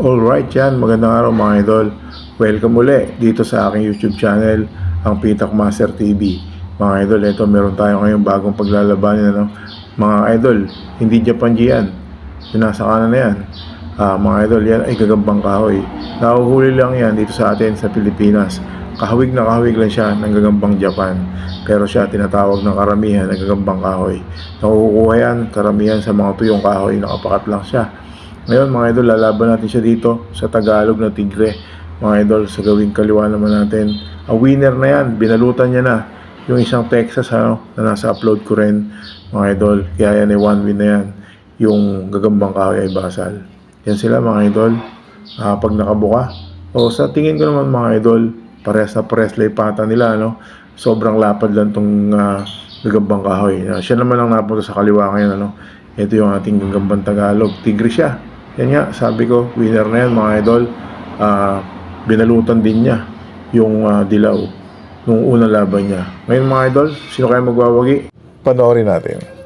Alright yan, magandang araw mga idol. Welcome uli dito sa aking YouTube channel, ang Pitak Master TV. Mga idol, ito meron tayo ngayong bagong paglalabanan. Ano? Mga idol, hindi Japan G yan. Yung nasa kanan na yan. Ah, mga idol, yan ay gagambang kahoy. Nahuhuli lang yan dito sa atin sa Pilipinas. Kahawig na kahawig lang siya ng gagambang Japan. Pero siya tinatawag ng karamihan na gagambang kahoy. Nakukuha yan karamihan sa mga tuyong kahoy, nakapakat lang siya. Ngayon mga idol, lalaban natin siya dito sa Tagalog na Tigre. Mga idol, sa gawing kaliwa naman natin. Ang winner na yan, binalutan niya na. Yung isang Texas ano, na nasa upload ko rin. Mga idol, kaya yan ay one win na yan. Yung gagambang kahoy ay basal. Yan sila mga idol. Ah, pag nakabuka. O sa tingin ko naman mga idol, pares na pares pata nila. Ano? Sobrang lapad lang tong ah, gagambang kahoy. Ah, siya naman ang napunta sa kaliwa ngayon. Ano? Ito yung ating gagambang Tagalog. Tigre siya. Yan nga, sabi ko, winner na yan mga idol. Ah, binalutan din niya yung ah, dilaw nung unang laban niya. Ngayon mga idol, sino kaya magwawagi? Panoorin natin.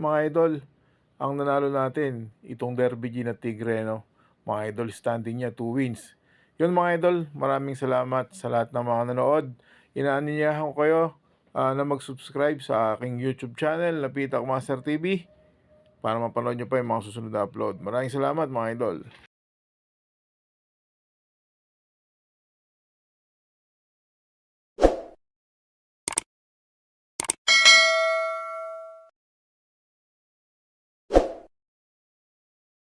Mga idol. Ang nanalo natin, itong Derby G na Tigre, no? Mga idol, standing niya, 2 wins. Yun mga idol, maraming salamat sa lahat ng mga nanood. Inaanyayahan ko kayo ah, na mag-subscribe sa aking YouTube channel, Napitak Master TV, para mapanood nyo pa yung mga susunod na upload. Maraming salamat mga idol.